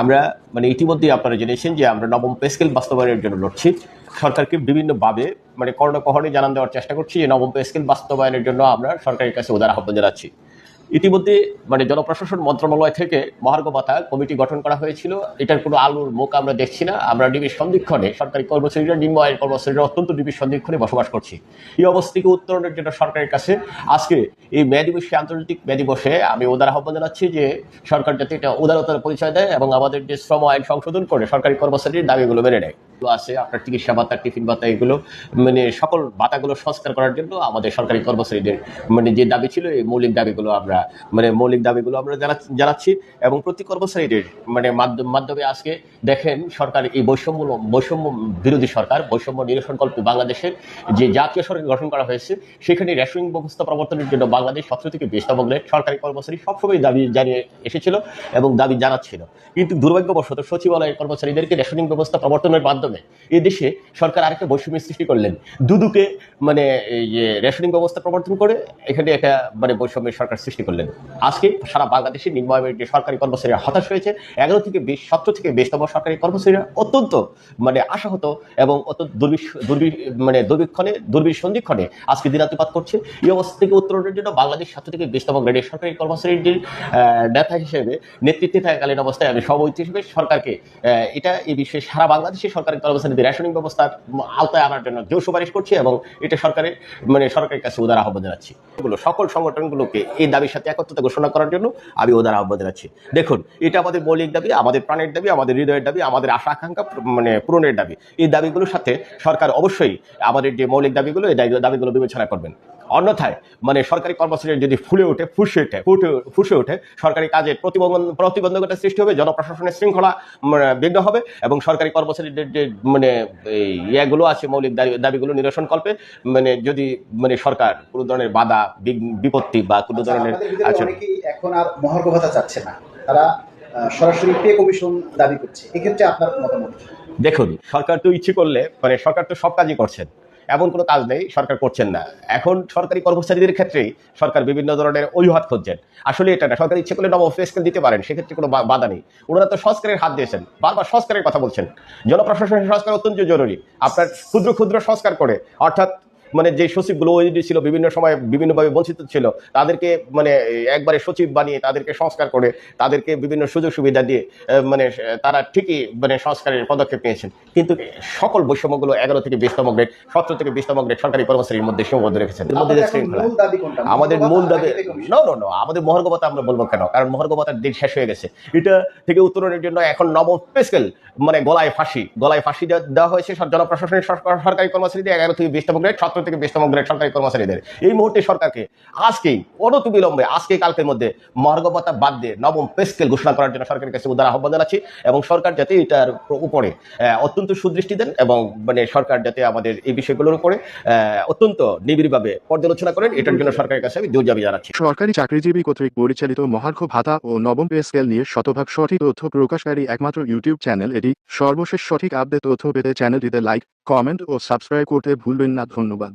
আমরা মানে ইতিমধ্যেই আপনারা জেনেছেন যে আমরা নবম পেস্কেল বাস্তবায়নের জন্য লড়ছি। সরকারকে বিভিন্নভাবে মানে করোনা কহনে জানান দেওয়ার চেষ্টা করছি যে নবম পে স্কেল বাস্তবায়নের জন্য আমরা সরকারের কাছে উদার আহ্বান জানাচ্ছি। ইতিমধ্যে মানে জনপ্রশাসন মন্ত্রণালয় থেকে মহার্ঘ ভাতা কমিটি গঠন করা হয়েছিল। এটার কোনো আলোর মুখ আমরা দেখছি না। আমরা ডিবির সন্ধিক্ষণে সরকারি কর্মচারীরা, নিম্ন আয়ের কর্মচারীরা অত্যন্ত ডিবির সন্ধিক্ষণে বসবাস করছি। এই অবস্থা থেকে উত্তরণের জন্য সরকারের কাছে আজকে এই মে দিবসে, আন্তর্জাতিক মে দিবসে আমি উদার আহ্বান জানাচ্ছি যে সরকার যাতে এটা উদারতার পরিচয় দেয় এবং আমাদের যে শ্রম আইন সংশোধন করে সরকারি কর্মচারীর দাবিগুলো মেনে নেয়। আছে, আপনার চিকিৎসা ভাতা, টিফিন ভাতা, এগুলো মানে সকল ভাতাগুলো সংস্কার করার জন্য আমাদের সরকারি কর্মচারীদের মানে যে দাবি ছিল, এই মৌলিক দাবিগুলো আমরা মানে মৌলিক দাবিগুলো আমরা জানা- জানাচ্ছি এবং প্রতি কর্মচারীদের মানে মাধ্যম আজকে দেখেন সরকার এই বৈষম্য বৈষম্য বিরোধী সরকার, বৈষম্য নিরসনকল্পী বাংলাদেশের যে জাতীয় সরকার গঠন করা হয়েছে, সেখানে রেশনিং ব্যবস্থা প্রবর্তনের জন্য বাংলাদেশ সতেরো থেকে বিশতম গ্রেড সরকারি কর্মচারী সবসময় দাবি জানিয়ে এসেছিল এবং দাবি জানাচ্ছিল। কিন্তু দুর্ভাগ্যবশত সচিবালয়ের কর্মচারীদেরকে রেশনিং ব্যবস্থা প্রবর্তনের মাধ্যমে এই দেশে সরকার আরেকটা বৈষম্য সৃষ্টি করলেন। দুদুকে মানে রেশনিং ব্যবস্থা প্রবর্তন করে এখানে একটা মানে বৈষম্যের সরকার সৃষ্টি করলেন। আজকে সারা বাংলাদেশে নিম্নআয়ের যে সরকারি কর্মচারীরা হতাশ হয়েছে, এগারো থেকে বিশ, সতেরো থেকে বিশতম সরকারি কর্মচারীরা অত্যন্ত মানে আশাহত এবং অত্যন্ত দুর্বিশ দুর্বি মানে দুর্বিক্ষণে দুর্বির সন্ধিক্ষণে আজকে দিনাতিপাত করছে এই অবস্থা থেকে উত্তরণের জন্য বাংলাদেশ সাতশো থেকে বিশতম গ্রেডের সরকারি কর্মচারীদের নেতা হিসেবে নেতৃত্বে থাকাকালীন অবস্থায় আমি সভাপতি হিসেবে সরকারকে এটা এই বিষয়ে সারা বাংলাদেশের সরকারি কর্মচারীদের রেশনিং ব্যবস্থার আওতায় আনার জন্য জোর সুপারিশ করছি এবং এটা সরকারের মানে সরকারের কাছে উদার আহ্বান জানাচ্ছি। এগুলো সকল সংগঠনগুলোকে এই দাবির সাথে একত্রতা ঘোষণা করার জন্য আমি উদার আহ্বান জানাচ্ছি। দেখুন, এটা আমাদের মৌলিক দাবি, আমাদের প্রাণের দাবি, আমাদের হৃদয়ের দাবি, আমাদের আশা আকাঙ্ক্ষা মানে পূরণের দাবি। এই দাবিগুলোর সাথে সরকার অবশ্যই আমাদের যে মৌলিক দাবিগুলো, এই দাবিগুলো বিবেচনা করবেন। অন্যথায় মানে সরকারি কর্মচারীরা যদি ফুলে ওঠে ফুসে ওঠে ফুটে ফুসে ওঠে সরকারি কাজে প্রতিবন্ধ প্রতিবন্ধকতা সৃষ্টি হবে জনপ্রশাসনের শৃঙ্খলা বিঘ্ন হবে এবং সরকারি কর্মচারীদের যে মানে এই ইয়েগুলো আছে মৌলিক দাবি- দাবিগুলো নিরসন কল্পে মানে যদি মানে সরকার কোনো ধরনের বাধা বিপত্তি বা কোনো আচ্ছা, ধরনের আচ্ছা এখন আর মহার্ঘ ভাতা চাচ্ছে না। তারা সরাসরি পে কমিশন দাবি করছে। এক্ষেত্রে আপনার মতামত দেখুন সরকার তো ইচ্ছে করলে মানে সরকার তো সব কাজই করছেন। এমন কোনো কাজ নেই, সরকার করছেন না। এখন সরকারি কর্মচারীদের ক্ষেত্রে সরকার বিভিন্ন ধরনের অজুহাত খুঁজছেন। আসলে এটা না, সরকার ইচ্ছে করলে নব স্কেল দিতে পারেন, সেক্ষেত্রে কোনো বাধা নেই। ওনারা তো সংস্কারের হাত দিয়েছেন, বারবার সংস্কারের কথা বলছেন। জনপ্রশাসনের সংস্কার অত্যন্ত জরুরি। আপনার ক্ষুদ্র ক্ষুদ্র সংস্কার করে, অর্থাৎ মানে যে সচিবগুলো ওইডি ছিল বিভিন্ন সময় বিভিন্নভাবে বঞ্চিত ছিল তাদেরকে মানে একবারে সচিব বানিয়ে তাদেরকে সংস্কার করে তাদেরকে বিভিন্ন সুযোগ সুবিধা দিয়ে মানে তারা ঠিকই মানে সংস্কারের পদক্ষেপ নিয়েছেন। কিন্তু সকল বৈষম্যগুলো এগারো থেকে বিশতম গ্রেড সতেরো থেকে বিশতম গ্রেড সরকারি কর্মচারীর মধ্যে সীমাবদ্ধ রেখেছেন। আমাদের মূল দাবি? নো নো নো আমাদের মহার্ঘবতা আমরা বলব কেন? কারণ মহার্ঘবতার দিন শেষ হয়ে গেছে। এটা থেকে উত্তরণের জন্য এখন নবম পেস্কেল মানে গলায় ফাঁসি গলায় ফাঁসি দেওয়া- হয়েছে জনপ্রশাসনের সরকারি কর্মচারীদের এগারো থেকে বিশতম গ্রেড সতেরো থেকে বিশতম গ্রেড সরকারি কর্মচারীদের। এই মুহূর্তে সরকারকে আজকেই অনত বিলম্বে আজকে কালকের মধ্যে মহার্ঘবতা বাদ দিয়ে নবম পেস্কেল ঘোষণা করার জন্য সরকারের কাছে উদার আহ্বান জানাচ্ছি এবং সরকার যাতে এটার উপরে অত্যন্ত সুদৃষ্টি দেন এবং মানে সরকার যাতে আমাদের এই বিষয়গুলোর উপরে অত্যন্ত নিবিড়ভাবে পর্যালোচনা করেন, এটার জন্য সরকারের কাছে আমি জোর জানাচ্ছি। সরকারি চাকরিজীবী কর্তৃক পরিচালিত মহার্ঘ ভাতা ও নবম পে স্কেল নিয়ে শতভাগ সঠিক তথ্য প্রকাশকারী একমাত্র ইউটিউব চ্যানেল এটি। সর্বশেষ সঠিক আপডেট তথ্য পেতে চ্যানেলটিতে লাইক কমেন্ট ও সাবস্ক্রাইব করতে ভুলবেন না ধন্যবাদ।